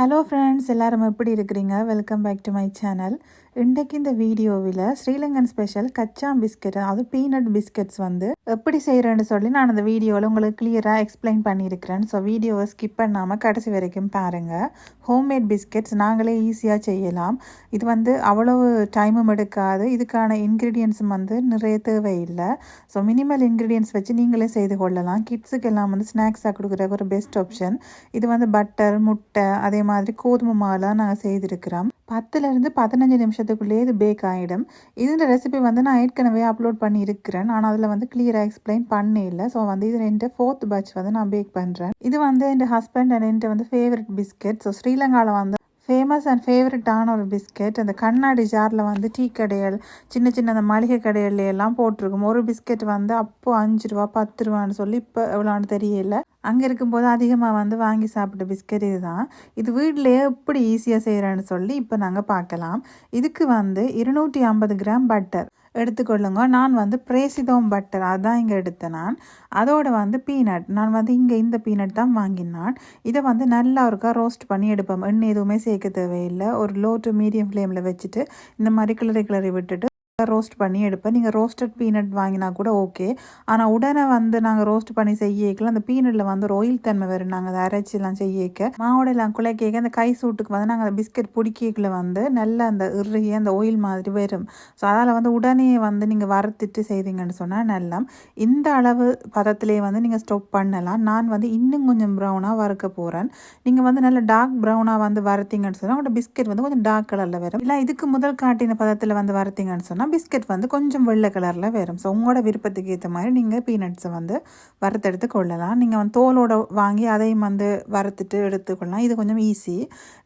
Hello friends எல்லாரும் எப்படி இருக்கிறீங்க? Welcome back to my channel இன்றைக்கு இந்த வீடியோவில் ஸ்ரீலங்கன் ஸ்பெஷல் கச்சா பிஸ்கட் அதாவது பீனட் பிஸ்கட்ஸ் வந்து எப்படி செய்கிறேன்னு சொல்லி நான் அந்த வீடியோவில் உங்களுக்கு கிளியராக எக்ஸ்பிளைன் பண்ணியிருக்கிறேன். ஸோ வீடியோவை ஸ்கிப் பண்ணாமல் கடைசி வரைக்கும் பாருங்கள் ஹோம்மேட் பிஸ்கெட்ஸ் நாங்களே ஈஸியாக செய்யலாம். இது வந்து அவ்வளவு டைமும் எடுக்காது. இதுக்கான இன்க்ரீடியன்ஸும் வந்து நிறைய தேவையில்லை. ஸோ மினிமல் இன்க்ரீடியன்ஸ் வச்சு நீங்களே செய்து கொள்ளலாம். கிட்ஸுக்கு எல்லாம் வந்து ஸ்நாக்ஸாக கொடுக்குற ஒரு பெஸ்ட் ஆப்ஷன் இது வந்து பட்டர் முட்டை அதே மாதிரி கோதுமை மாலாம் நாங்கள் செய்திருக்கிறோம். பத்துலேருந்து பதினஞ்சு நிமிஷத்துக்குள்ளேயே இது பேக் ஆகிடும் இதில் ரெசிபி வந்து நான் ஏற்கனவே அப்லோட் பண்ணியிருக்கிறேன். ஆனால் அதில் வந்து கிளியராக எக்ஸ்பிளைன் பண்ணல ஸோ வந்து இது என் ஃபோர்த் பேட்ச் வந்து நான் பேக் பண்ணுறேன் இது வந்து என் ஹஸ்பண்ட் அண்ட் என் வந்து ஃபேவரட் பிஸ்கெட் ஸோ ஸ்ரீலங்காவில் வந்து ஃபேமஸ் அண்ட் ஃபேவரட்டான ஒரு பிஸ்கெட் அந்த கண்ணாடி ஜாரில் வந்து டீ கடைகள் சின்ன சின்ன அந்த மளிகை கடைகள்ல எல்லாம் போட்டிருக்கும். ஒரு பிஸ்கெட் வந்து அப்போது அஞ்சு ரூபா பத்து ரூபான்னு சொல்லி இப்போ எவ்வளோன்னு தெரியல. அங்கே இருக்கும்போது அதிகமாக வந்து வாங்கி சாப்பிட்ட பிஸ்கெட் இதுதான். இது வீட்டிலேயே எப்படி ஈஸியாக செய்கிறேன்னு சொல்லி இப்போ நாங்கள் பார்க்கலாம். இதுக்கு வந்து இருநூற்றி ஐம்பது கிராம் பட்டர் எடுத்துக்கொள்ளுங்க. நான் வந்து பிரேசிதோம் பட்டர் அதான் இங்கே எடுத்தேன் நான். அதோடு வந்து பீனட் நான் வந்து இங்கே இந்த பீனட் தான் வாங்கினான். இதை வந்து நல்லா இருக்கா ரோஸ்ட் பண்ணி எடுப்போம். எண்ணெய் எதுவுமே சேர்க்க தேவையில்லை. ஒரு லோ டு மீடியம் ஃப்ளேமில் வச்சுட்டு இந்த மாதிரி கிளறி கிளறி விட்டுட்டு ரோஸ்ட் பண்ணி எடுப்பேன். நீங்கள் ரோஸ்டட் பீனட் வாங்கினா கூட ஓகே ஆனால் உடனே வந்து நாங்கள் ரோஸ்ட் பண்ணி செய்யக்கல அந்த பீனட்டில் வந்து ஒரு ஆயில் தன்மை வரும் நாங்கள் அதை அரைச்சிலாம் செய்யக்க மாவோடலாம் குலைக்க அந்த கை சூட்டுக்கு வந்து நாங்கள் அந்த பிஸ்கட் பிடிக்கல வந்து நல்லா அந்த இறுகி அந்த ஆயில் மாதிரி வரும். ஸோ அதால் வந்து உடனே வந்து நீங்கள் வறுத்துட்டு செய்தீங்கன்னு சொன்னால் நல்லா இந்த அளவு பதத்திலே வந்து நீங்கள் ஸ்டோப் பண்ணலாம். நான் வந்து இன்னும் கொஞ்சம் ப்ரௌனாக வறுக்க போகிறேன் நீங்கள் வந்து நல்லா டார்க் ப்ரௌனாக வந்து வறுத்தீங்கன்னு சொன்னால் உங்களோட பிஸ்கெட் வந்து கொஞ்சம் டார்க் கலரில் வரும். இல்லை இதுக்கு முதல் காட்டின பதத்தில் வந்து வறுத்தீங்கன்னு சொன்னால் பிஸ்கட் வந்து கொஞ்சம் வெள்ளை கலரில் வரும். ஸோ உங்களோட விருப்பத்துக்கு ஏற்ற மாதிரி நீங்கள் பீனட்ஸை வந்து வறுத்தெடுத்து கொள்ளலாம். நீங்கள் வந்து தோலோட வாங்கி அதையும் வந்து வறுத்துட்டு எடுத்துக்கொள்ளலாம் இது கொஞ்சம் ஈஸி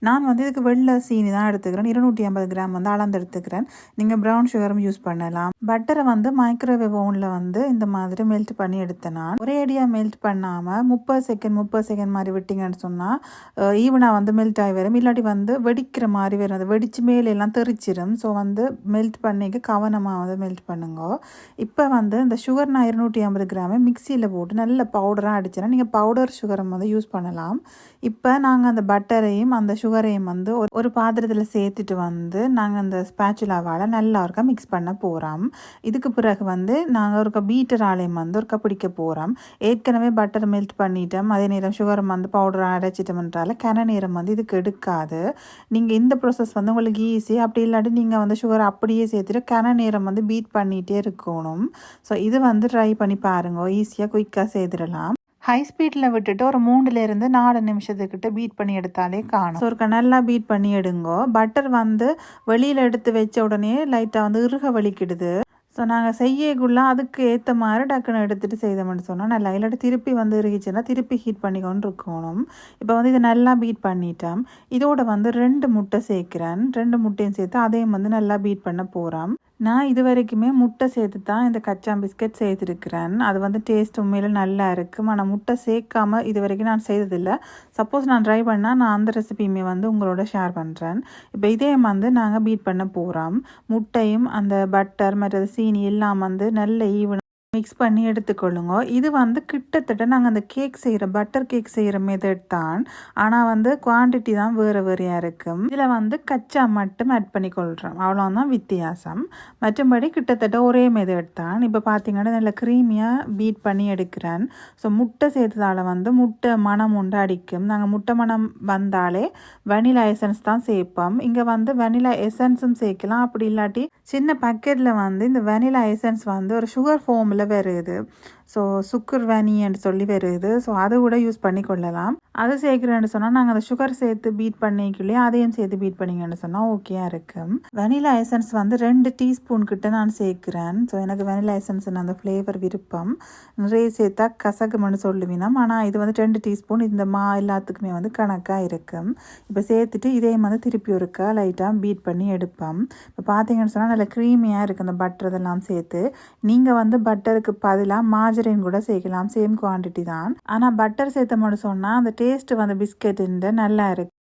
நான் வந்து இதுக்கு வெள்ளை சீனி தான் எடுத்துக்கிறேன். இருநூற்றி ஐம்பது கிராம் வந்து அளந்து எடுத்துக்கிறேன். நீங்கள் ப்ரௌன் சுகரும் யூஸ் பண்ணலாம். பட்டரை வந்து மைக்ரோவேவ் ஓவனில் வந்து இந்த மாதிரி மெல்ட் பண்ணி எடுத்தேன் நான். ஒரே அடியாக மெல்ட் பண்ணாமல் முப்பது செகண்ட் முப்பது செகண்ட் மாதிரி விட்டிங்கன்னு சொன்னால் ஈவனாக வந்து மெல்ட் ஆகி வரும். இல்லாட்டி வந்து வெடிக்கிற மாதிரி வரும். அது வெடிச்சு மேலெல்லாம் தெரிச்சிடும் ஸோ வந்து மெல்ட் பண்ணிக்க கவனமாக வந்து மெல்ட் பண்ணுங்க. இப்போ வந்து இந்த சுகர் நான் இருநூற்றி ஐம்பது கிராமு மிக்சியில் போட்டு நல்ல பவுடராக அடிச்சேன்னா நீங்கள் பவுடர் சுகரை வந்து யூஸ் பண்ணலாம். இப்போ நாங்கள் அந்த பட்டரையும் அந்த சுகரையும் வந்து ஒரு பாத்திரத்தில் சேர்த்துட்டு வந்து நாங்கள் அந்த ஸ்பேச்சுலாவால் நல்லா ஒருக்கா மிக்ஸ் பண்ண போகிறோம் இதுக்கு பிறகு வந்து நாங்கள் ஒருக்கா பீட்டர் ஆலயம் வந்து ஒருக்கா பிடிக்க போகிறோம் ஏற்கனவே பட்டர் மெல்ட் பண்ணிட்டோம். அதே நேரம் சுகரை வந்து பவுடர் அரைச்சிட்டோம்ன்றால கன நேரம் வந்து இதுக்கு எடுக்காது. நீங்கள் இந்த ப்ராசஸ் வந்து உங்களுக்கு ஈஸி அப்படி இல்லாட்டி நீங்கள் வந்து சுகர் அப்படியே சேர்த்துட்டு கன நேரம் வந்து பீட் பண்ணிகிட்டே இருக்கணும். ஸோ இது வந்து ட்ரை பண்ணி பாருங்க. ஈஸியாக குயிக்காக செய்திடலாம். ஹை ஸ்பீடில் விட்டுட்டு ஒரு மூணுலேருந்து நாலு நிமிஷத்துக்கிட்ட பீட் பண்ணி எடுத்தாலே காணும். ஸோ ஒரு நல்லா பீட் பண்ணி எடுங்கோ. பட்டர் வந்து வெளியில் எடுத்து வச்ச உடனே லைட்டாக வந்து இறுக வலிக்கிடுது. ஸோ நாங்கள் செய்யக்குள்ள அதுக்கு ஏற்ற மாதிரி டக்குன்னு எடுத்துகிட்டு செய்தோம்னு சொன்னால் நல்லா. இல்லாட்டி திருப்பி வந்து இருந்துச்சுன்னா திருப்பி ஹீட் பண்ணிக்கொண்டு இருக்கணும். இப்போ வந்து இதை நல்லா பீட் பண்ணிட்டோம். இதோட வந்து ரெண்டு முட்டை சேர்க்குறேன். ரெண்டு முட்டையும் சேர்த்து அதையும் வந்து நல்லா பீட் பண்ண போகிறோம் நான் இது வரைக்குமே முட்டை சேர்த்து தான் இந்த கச்சா பிஸ்கட் செய்திருக்கிறேன் அது வந்து டேஸ்ட் உண்மையில் நல்லா இருக்கும் ஆனால் முட்டை சேர்க்காம இது வரைக்கும் நான் செய்ததில்லை. சப்போஸ் நான் ட்ரை பண்ணால் நான் அந்த ரெசிபியுமே வந்து உங்களோட ஷேர் பண்ணுறேன் இப்போ இதே வந்து நாங்கள் பீட் பண்ண போகிறோம் முட்டையும் அந்த பட்டர் மற்றது சீனி எல்லாம் வந்து நல்ல ஈவன் மிக்ஸ் பண்ணி எடுத்துக்கொள்ளுங்க. இது வந்து கிட்டத்தட்ட நாங்கள் அந்த கேக் செய்கிற பட்டர் கேக் செய்கிற மெத்தட் தான். ஆனால் வந்து குவான்டிட்டி தான் வேறு வேறையாக இருக்கும். இதில் வந்து கச்சா மட்டும் ஆட் பண்ணி கொள்கிறோம் அவ்வளோதான் வித்தியாசம். மற்றபடி கிட்டத்தட்ட ஒரே மெத்தட் தான். இப்போ பார்த்தீங்கன்னா நல்ல க்ரீமியாக பீட் பண்ணி எடுக்கிறேன். ஸோ முட்டை சேர்த்ததால் வந்து முட்டை மனம் உண்டு அடிக்கும். நாங்கள் முட்டை மனம் வந்தாலே வெனிலா எசன்ஸ் தான் சேர்ப்போம். இங்கே வந்து வெனிலா எசன்ஸும் சேர்க்கலாம். அப்படி இல்லாட்டி சின்ன பக்கெட்டில் வந்து இந்த வெனிலா எசன்ஸ் வந்து ஒரு சுகர் ஃபோமில் வருது ஸோ சுக்கர் என்று சொல்லி வருது. ஸோ அதை கூட யூஸ் பண்ணி கொள்ளலாம் அதை சேர்க்குறேன்னு சொன்னால் நாங்கள் அந்த சுகர் சேர்த்து பீட் பண்ணிக்கலையே அதையும் சேர்த்து பீட் பண்ணிங்கன்னு சொன்னால் ஓகேயா இருக்கும் வெனிலா எசன்ஸ் வந்து ரெண்டு டீஸ்பூன் கிட்ட நான் சேர்க்குறேன். ஸோ எனக்கு வெனிலா எசன்ஸ் அந்த ஃப்ளேவர் விருப்பம். நிறைய சேர்த்தா கசக்குமென்னு சொல்லுவினோம் ஆனால் இது வந்து ரெண்டு டீஸ்பூன் இந்த மா எல்லாத்துக்குமே வந்து கணக்காக இருக்கும் இப்போ சேர்த்துட்டு இதே வந்து திருப்பி ஒருக்கா லைட்டாக பீட் பண்ணி எடுப்போம். இப்போ பார்த்தீங்கன்னு சொன்னால் நல்லா க்ரீமியாக இருக்குது அந்த பட்டர் இதெல்லாம் சேர்த்து. நீங்கள் வந்து பட்டருக்கு பதிலாக மா மாஜரின் கூட சேர்க்கலாம். சேம் குவான்டிட்டி தான். ஆனால் பட்டர் சேர்த்த மட்டும் சொன்னால் அந்த டேஸ்ட் வந்து பிஸ்கெட்டு நல்லா இருக்குது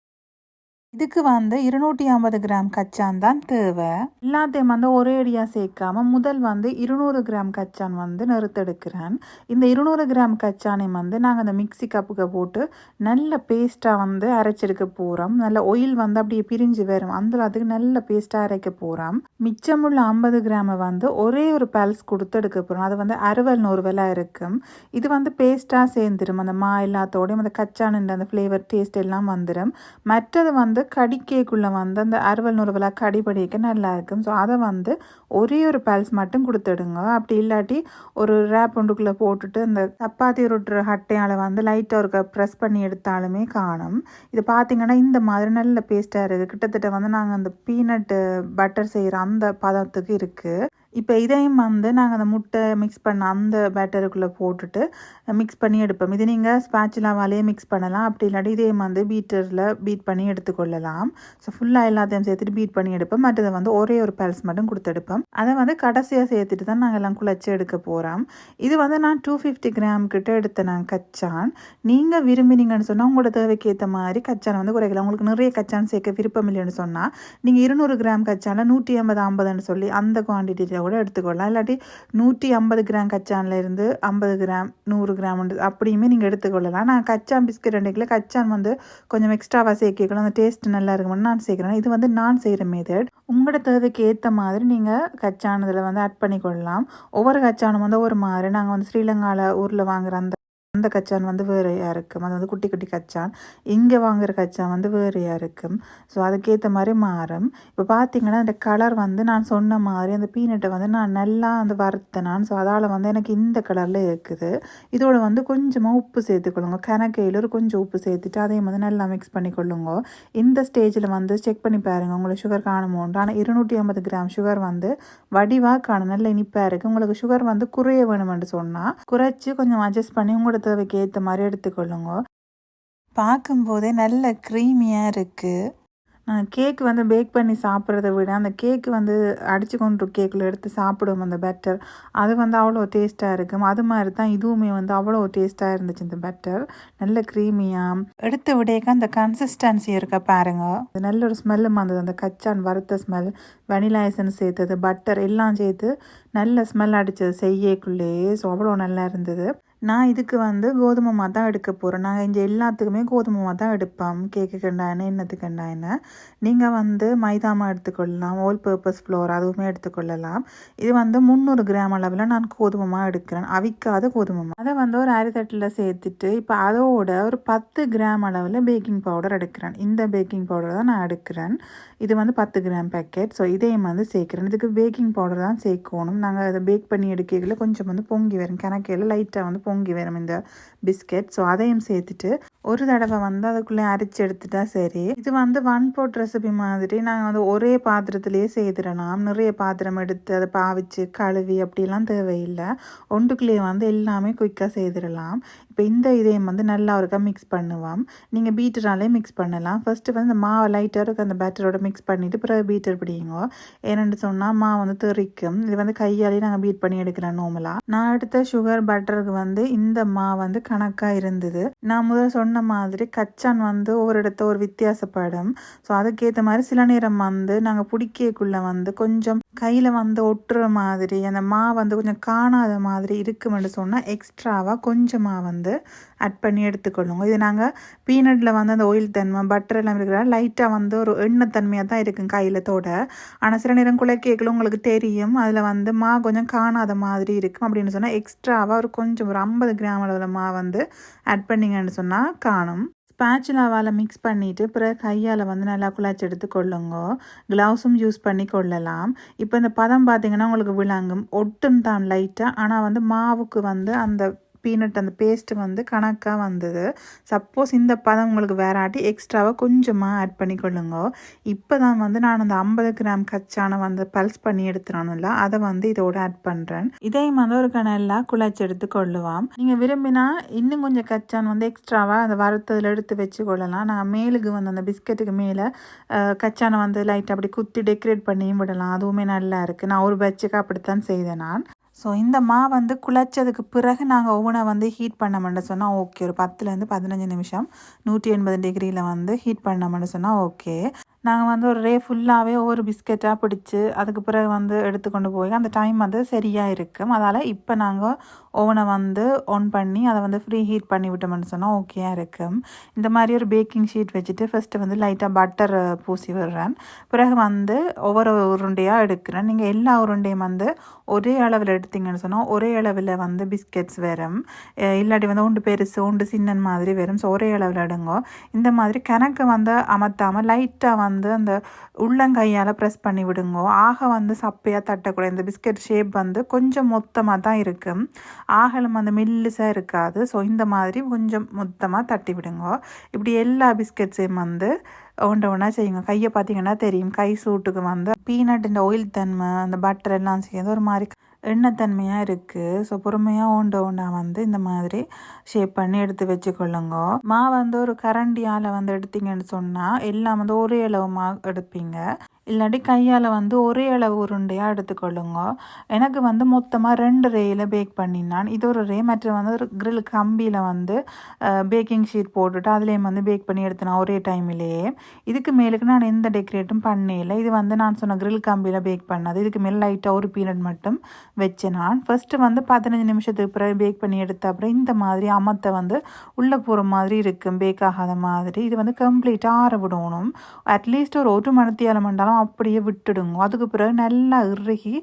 இதுக்கு வந்து இருநூற்றி ஐம்பது கிராம் கச்சான் தான் தேவை. எல்லாத்தையும் வந்து ஒரே அடியாக சேர்க்காம முதல் வந்து இருநூறு கிராம் கச்சான் வந்து நறுத்தெடுக்கிறேன். இந்த இருநூறு கிராம் கச்சானை வந்து நாங்கள் அந்த மிக்சி கப்புக்கு போட்டு நல்ல பேஸ்ட்டாக வந்து அரைச்செடுக்க போகிறோம் நல்ல ஒயில் வந்து அப்படியே பிரிஞ்சு வரும். அந்த அதுக்கு நல்ல பேஸ்ட்டாக அரைக்க போகிறோம் மிச்சமுள்ள ஐம்பது கிராமை வந்து ஒரே ஒரு பல்ஸ் கொடுத்து எடுக்க போகிறோம் அது வந்து அறுவல் நொறுவலாக இருக்கும். இது வந்து பேஸ்ட்டாக சேர்ந்துடும் அந்த மா எல்லாத்தோடையும் அந்த கச்சானுன்ற அந்த ஃப்ளேவர் டேஸ்ட் எல்லாம் வந்துடும் மற்றது வந்து கடிக்கேக்குள்ளே வந்து அந்த அறுவல் நுறுவலாக கடிபடிக்க நல்லா இருக்கும். ஸோ அதை வந்து ஒரே ஒரு பேல்ஸ் மட்டும் கொடுத்துடுங்க அப்படி இல்லாட்டி ஒரு ரேப் ஒன்றுக்குள்ளே போட்டுட்டு அந்த சப்பாத்தி ரொட்டுற ஹட்டையால் வந்து லைட்டாக ஒரு ப்ரெஸ் பண்ணி எடுத்தாலுமே காணும். இது பார்த்தீங்கன்னா இந்த மாதிரி நல்ல பேஸ்ட்டாக இருக்குது கிட்டத்தட்ட வந்து நாங்கள் அந்த பீனட்டு பட்டர் செய்கிற அந்த பதத்துக்கு இருக்குது இப்போ இதையும் வந்து நாங்கள் அந்த முட்டை மிக்ஸ் பண்ண அந்த பேட்டருக்குள்ளே போட்டுட்டு மிக்ஸ் பண்ணி எடுப்போம். இது நீங்கள் ஸ்பேச்சுலாவாலேயே மிக்ஸ் பண்ணலாம். அப்படி இல்லாட்டி இதையும் வந்து பீட்டரில் பீட் பண்ணி எடுத்துக்கொள்ளலாம். ஸோ ஃபுல்லாக எல்லாத்தையும் சேர்த்துட்டு பீட் பண்ணி எடுப்போம். மற்றதை வந்து ஒரே ஒரு பேல்ஸ் மட்டும் கொடுத்து எடுப்போம் அதை வந்து கடைசியாக சேர்த்துட்டு தான் நாங்கள் எல்லாம் குழச்சி எடுக்க போகிறோம் இது வந்து நான் டூ ஃபிஃப்டி கிராம் கிட்ட எடுத்தேன் நான் கச்சான். நீங்கள் விரும்பினீங்கன்னு சொன்னால் உங்களோட தேவைக்கு ஏற்ற மாதிரி கச்சான் வந்து குறைக்கலாம். உங்களுக்கு நிறைய கச்சான் சேர்க்க விருப்பம் இல்லைன்னு சொன்னால் நீங்கள் இருநூறு கிராம் கச்சானில் நூற்றி ஐம்பது ஐம்பதுன்னு சொல்லி அந்த குவான்டிட்டியில் கூட எடுத்துக்கொள்ளலாம். இல்லாட்டி நூற்றி ஐம்பது கிராம் கச்சானில் இருந்து ஐம்பது கிராம் நூறு கிராம் அப்படியுமே நீங்கள் எடுத்துக்கொள்ளலாம். நான் கச்சான் பிஸ்கட் ரெண்டு கிலோ. கச்சான் வந்து கொஞ்சம் எக்ஸ்ட்ராவாக சேர்க்கணும் அந்த டேஸ்ட் நல்லா இருக்கும்னு நான் சேர்க்குறேன். இது வந்து நான் செய்கிற மெத்தட் உங்களோட தேவைக்கு ஏற்ற மாதிரி நீங்கள் கச்சானதில் வந்து ஆட் பண்ணிக்கொள்ளலாம். ஒவ்வொரு கச்சானும் வந்து ஒரு மாதிரி. நாங்கள் வந்து ஸ்ரீலங்காவில் ஊரில் வாங்குற அந்த அந்த கச்சான் வந்து வேறையாக இருக்கும். அது வந்து குட்டி குட்டி கச்சான். இங்கே வாங்குற கச்சான் வந்து வேறையாக இருக்கும். ஸோ அதுக்கேற்ற மாதிரி மாறும். இப்போ பார்த்தீங்கன்னா அந்த கலர் வந்து நான் சொன்ன மாதிரி அந்த பீனட்டை வந்து நான் நல்லா வந்து வறுத்தனான். ஸோ அதால் வந்து எனக்கு இந்த கலரில் இருக்குது. இதோட வந்து கொஞ்சமாக உப்பு சேர்த்துக்கொள்ளுங்க. கணக்கையில் ஒரு கொஞ்சம் உப்பு சேர்த்துட்டு அதையும் வந்து நல்லா மிக்ஸ் பண்ணிக்கொள்ளுங்க. இந்த ஸ்டேஜில் வந்து செக் பண்ணி பாருங்கள் உங்களுக்கு சுகர் காணுமோன்ட்டு ஆனால் இருநூற்றி ஐம்பது கிராம் சுகர் வந்து வடிவாக காணும் நல்ல இனிப்பாக இருக்குது உங்களுக்கு சுகர் வந்து குறைய வேணுமென்று சொன்னால் குறைச்சி கொஞ்சம் அட்ஜஸ்ட் பண்ணி உங்களோட தேவைக்கு ஏற்ற மாதிரி எடுத்துக்கொள்ளுங்க. பார்க்கும்போதே நல்ல க்ரீமியாக இருக்குது கேக் வந்து பேக் பண்ணி சாப்பிட்றத விட அந்த கேக்கு வந்து அடித்து கொண்டு கேக்கில் எடுத்து சாப்பிடுவோம் அந்த பெட்டர் அது வந்து அவ்வளோ டேஸ்ட்டாக இருக்கும். அது மாதிரி தான் இதுவுமே வந்து அவ்வளோ டேஸ்ட்டாக இருந்துச்சு இந்த பெட்டர் நல்ல க்ரீமியாக எடுத்து விடையக்க அந்த கன்சிஸ்டன்சி இருக்க பாருங்க. அது நல்ல ஒரு ஸ்மெல்லும் வந்தது. அந்த கச்சான் வறுத்த ஸ்மெல் வெனிலா எசன்ஸ் சேர்த்தது பட்டர் எல்லாம் சேர்த்து நல்ல ஸ்மெல் அடித்தது செய்யக்குள்ளேயே. ஸோ அவ்வளோ நல்லா இருந்தது. நான் இதுக்கு வந்து கோதுமை மாவு தான் எடுக்க போகிறேன் நாங்கள் இங்கே எல்லாத்துக்குமே கோதுமை மாவு தான் எடுப்போம் கேக்கு கண்டாயின என்னத்துக்கு கண்டாயின நீங்கள் வந்து மைதாமா எடுத்துக்கொள்ளலாம். ஓல் பர்பஸ் ஃப்ளோர் அதுவுமே எடுத்துக்கொள்ளலாம். இது வந்து முந்நூறு கிராம் அளவில் நான் கோதுமை எடுக்கிறேன். அவிக்காத கோதுமை அதை வந்து ஒரு அரித்தட்டில் சேர்த்துட்டு இப்போ அதோட ஒரு பத்து கிராம் அளவில் பேக்கிங் பவுடர் எடுக்கிறேன். இந்த பேக்கிங் பவுடர் தான் நான் எடுக்கிறேன். இது வந்து பத்து கிராம் பேக்கெட் ஸோ இதையும் வந்து சேர்க்குறேன். இதுக்கு பேக்கிங் பவுடர் தான் சேர்க்கணும். நாங்கள் அதை பேக் பண்ணி எடுக்கல கொஞ்சம் வந்து பொங்கி வரும். கணக்கையில் லைட்டாக வந்து பொங்கி வரும் இந்த பிஸ்கெட். ஸோ அதையும் சேர்த்துட்டு ஒரு தடவை வந்து அதுக்குள்ளே அரைச்சி எடுத்துட்டா சரி. இது வந்து ஒன் போட் ரெசிபி மாதிரி. நாங்கள் வந்து ஒரே பாத்திரத்திலேயே செய்திடலாம். நிறைய பாத்திரம் எடுத்து அதை பாவிச்சு கழுவி அப்படிலாம் தேவையில்லை. ஒன்றுக்குள்ளேயே வந்து எல்லாமே குயிக்காக செய்திடலாம். இப்போ இந்த இதையும் வந்து நல்லா ஒருக்கா மிக்ஸ் பண்ணுவோம். நீங்கள் பீட்டராலே மிக்ஸ் பண்ணலாம். ஃபஸ்ட்டு வந்து இந்த மாவை லைட்டாக இருக்க அந்த பேட்டரோட மிக்ஸ் பண்ணிவிட்டு பிறகு பீட்டர் பிடிங்க. ஏன்னு சொன்னால் மாவு வந்து தெறிக்கும் இது வந்து கையாலே நாங்கள் பீட் பண்ணி எடுக்கிறோம் நோமலாக நான் எடுத்த சுகர் பட்டருக்கு வந்து இந்த மா வந்து கணக்காக இருந்தது. நான் முதல் சொன்ன மாதிரி கச்சான் வந்து ஒவ்வொரு இடத்த ஒரு வித்தியாசப்படும். ஸோ அதுக்கேற்ற மாதிரி சில நேரம் வந்து நாங்கள் பிடிக்கக்குள்ளே வந்து கொஞ்சம் கையில் வந்து ஒட்டுற மாதிரி அந்த மா வந்து கொஞ்சம் காணாத மாதிரி இருக்குமென்று சொன்னால் எக்ஸ்ட்ராவாக கொஞ்சமாக வந்து வந்து ஆட் பண்ணி எடுத்துக்கொள்ளுங்க. இது நாங்கள் பீனட்டில் வந்து அந்த ஆயில் தன்மை பட்டர் எல்லாம் இருக்கிற லைட்டாக வந்து ஒரு எண்ணெய் தன்மையாக தான் இருக்கும் கையில் தோட. ஆனால் சில நேரம் குலைக்கேக்கில் உங்களுக்கு தெரியும். அதில் வந்து மா கொஞ்சம் காணாத மாதிரி இருக்கும் அப்படின்னு சொன்னால் எக்ஸ்ட்ராவாக ஒரு கொஞ்சம் ஒரு ஐம்பது கிராம் அளவில் மா வந்து ஆட் பண்ணிங்கன்னு சொன்னால் காணும். ஸ்பேச்சுலாவால் மிக்ஸ் பண்ணிவிட்டு பிறகு கையால் வந்து நல்லா குழாச்சி எடுத்து கொள்ளுங்க க்ளவுஸும் யூஸ் பண்ணி கொள்ளலாம். இப்போ இந்த பதம் பார்த்திங்கன்னா உங்களுக்கு விளங்கும். ஒட்டும் தான் லைட்டாக ஆனால் வந்து மாவுக்கு வந்து அந்த பீனட் அந்த பேஸ்ட்டு வந்து கணக்காக வந்தது. சப்போஸ் இந்த பதம் உங்களுக்கு வேறாட்டி எக்ஸ்ட்ராவாக கொஞ்சமாக ஆட் பண்ணிக்கொள்ளுங்க. இப்போ தான் வந்து நான் அந்த ஐம்பது கிராம் கச்சான வந்து பல்ஸ் பண்ணி எடுத்துறானுல்ல அதை வந்து இதோட ஆட் பண்ணுறேன் இதையும் வந்து ஒரு கணெல்லாம் குழச்சி எடுத்து நீங்கள் விரும்பினா இன்னும் கொஞ்சம் கச்சான் வந்து எக்ஸ்ட்ராவாக அந்த வறுத்ததில் எடுத்து வச்சு கொள்ளலாம் நான் மேலுக்கு வந்து அந்த பிஸ்கட்டுக்கு மேலே கச்சானை வந்து லைட்டாக அப்படி குத்தி டெக்கரேட் பண்ணியும் விடலாம். அதுவுமே நல்லா இருக்குது நான் ஒரு பட்சுக்கு அப்படித்தான் செய்தேன் நான். ஸோ இந்த மா வந்து குழச்சதுக்கு பிறகு நாங்கள் ஓவனை வந்து ஹீட் பண்ணோம்னு சொன்னால் ஓகே ஒரு பத்துலேருந்து பதினஞ்சு நிமிஷம் நூற்றி எண்பது டிகிரியில் வந்து ஹீட் பண்ணமுன்னு சொன்னால் ஓகே நாங்கள் வந்து ஒரு ரே ஃபுல்லாகவே ஒவ்வொரு பிஸ்கெட்டாக பிடிச்சி அதுக்கு பிறகு வந்து எடுத்துக்கொண்டு போய் அந்த டைம் வந்து சரியாக இருக்கும். அதால் இப்போ நாங்கள் ஓவனை வந்து ஆன் பண்ணி அதை வந்து ஃப்ரீ ஹீட் பண்ணி விட்டோம்னு சொன்னால் ஓகேயாக இருக்கும். இந்த மாதிரி ஒரு பேக்கிங் ஷீட் வச்சுட்டு ஃபஸ்ட்டு வந்து லைட்டாக பட்டர் பூசி விடுறேன். பிறகு வந்து ஒவ்வொரு உருண்டையாக எடுக்கிறேன். நீங்கள் எல்லா உருண்டையும் வந்து ஒரே அளவில் எடுத்தீங்கன்னு சொன்னால் ஒரே அளவில் வந்து பிஸ்கெட்ஸ் வரும். இல்லாட்டி வந்து உண்டு பெருசு உண்டு சின்னன் மாதிரி வரும். ஸோ ஒரே அளவில் எடுங்கோ. இந்த மாதிரி கணக்கு வந்து அமர்த்தாமல் லைட்டாக வந்து வந்து அந்த உள்ளங்கையால் ப்ரெஸ் பண்ணி விடுங்கோ ஆக வந்து சப்பையாக தட்டக்கூடாது இந்த பிஸ்கெட் ஷேப் வந்து கொஞ்சம் மொத்தமாக தான் இருக்கும் ஆகலம் அந்த மெல்லிசாக இருக்காது. ஸோ இந்த மாதிரி கொஞ்சம் மொத்தமாக தட்டி விடுங்கோ இப்படி எல்லா பிஸ்கெட்ஸையும் வந்து ஒன்று ஒன்றா செய்யுங்க. கையை பார்த்தீங்கன்னா தெரியும். கை சூட்டுக்கு வந்து பீனட் இந்த ஆயில் தன்மை அந்த பட்டர் எல்லாம் சேர்ந்து ஒரு மாதிரி எண்ணத்தன்மையாக இருக்குது ஸோ பொறுமையாக ஓண்ட ஒன்றா வந்து இந்த மாதிரி ஷேப் பண்ணி எடுத்து வச்சுக்கொள்ளுங்க. மா வந்து ஒரு கரண்டியால் வந்து எடுத்தீங்கன்னு சொன்னால் எல்லாம் வந்து ஒரே அளவு மா எடுப்பீங்க. இல்லாட்டி கையால் வந்து ஒரே அளவு உருண்டையாக எடுத்துக்கொள்ளுங்க. எனக்கு வந்து மொத்தமாக ரெண்டு ரேயில் பேக் பண்ணினான். இது ஒரு ரே மற்ற வந்து ஒரு கிரில் கம்பியில் வந்து பேக்கிங் ஷீட் போட்டுட்டு அதுலேயும் வந்து பேக் பண்ணி எடுத்தேன் ஒரே டைம்லேயே இதுக்கு மேலுக்கு நான் எந்த டெக்கரேட்டும் பண்ணல இது வந்து நான் சொன்ன கிரில் கம்பியில் பேக் பண்ணது. இதுக்கு மேலே லைட்டாக ஒரு பீனட் மட்டும் வச்சேன் நான் ஃபஸ்ட்டு வந்து பதினஞ்சு நிமிஷத்துக்கு பிறகு பேக் பண்ணி எடுத்த அப்புறம் இந்த மாதிரி அமத்தை வந்து உள்ளே போகிற மாதிரி இருக்கும். பேக் ஆகாத மாதிரி. இது வந்து கம்ப்ளீட்டாக ஆற விடணும். அட்லீஸ்ட் ஒரு ஒரு மணித்தியாலம் மண்டாலும் அப்படியே விட்டுடுங்க. அதுக்கு பிறகு நல்லா இறுகி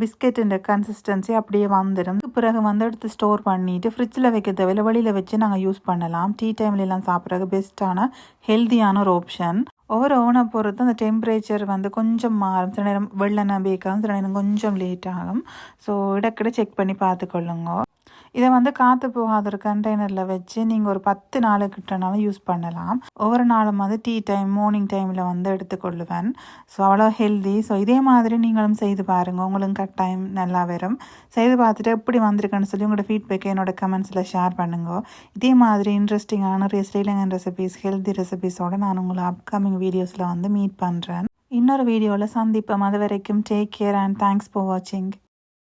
பிஸ்கெட்டின் கன்சிஸ்டன்சி அப்படியே வந்துடும். அதுக்கு பிறகு வந்து எடுத்து ஸ்டோர் பண்ணிட்டு ஃப்ரிட்ஜில் வைக்க தேவையில்ல வெளியில் வச்சு நாங்கள் யூஸ் பண்ணலாம். டீ டைம்லலாம் சாப்பிட்றதுக்கு பெஸ்ட்டான ஹெல்த்தியான ஒரு ஆப்ஷன் ஒவ்வொரு ஓவனை பொறுத்து அந்த டெம்பரேச்சர் வந்து கொஞ்சம் மாறும். சில நேரம் வெள்ளெண்ணெய் பேக் ஆகும் சில நேரம் கொஞ்சம் லேட் ஆகும். ஸோ இடக்கிட செக் பண்ணி பார்த்துக்கொள்ளுங்க. இதை வந்து காற்று போகாத ஒரு கண்டெய்னரில் வச்சு நீங்கள் ஒரு பத்து நாளுக்கிட்டனாலும் யூஸ் பண்ணலாம். ஒவ்வொரு நாளும் வந்து டீ டைம் மார்னிங் டைமில் வந்து எடுத்துக்கொள்ளுவேன் ஸோ அவ்வளோ ஹெல்தி ஸோ இதே மாதிரி நீங்களும் செய்து பாருங்கள் உங்களுக்கு கட்டாயம் நல்லா வரும். செய்து பார்த்துட்டு எப்படி வந்திருக்குன்னு சொல்லி உங்களோட ஃபீட்பேக்கை என்னோட கமெண்ட்ஸில் ஷேர் பண்ணுங்க. இதே மாதிரி இன்ட்ரெஸ்டிங்கான ஸ்ரீலங்கன் ரெசிபீஸ் ஹெல்தி ரெசிபீஸோட நான் உங்களை அப்கமிங் வீடியோஸில் வந்து மீட் பண்ணுறேன் இன்னொரு வீடியோவில் சந்திப்போம். அது வரைக்கும் take care and thanks for வாட்சிங்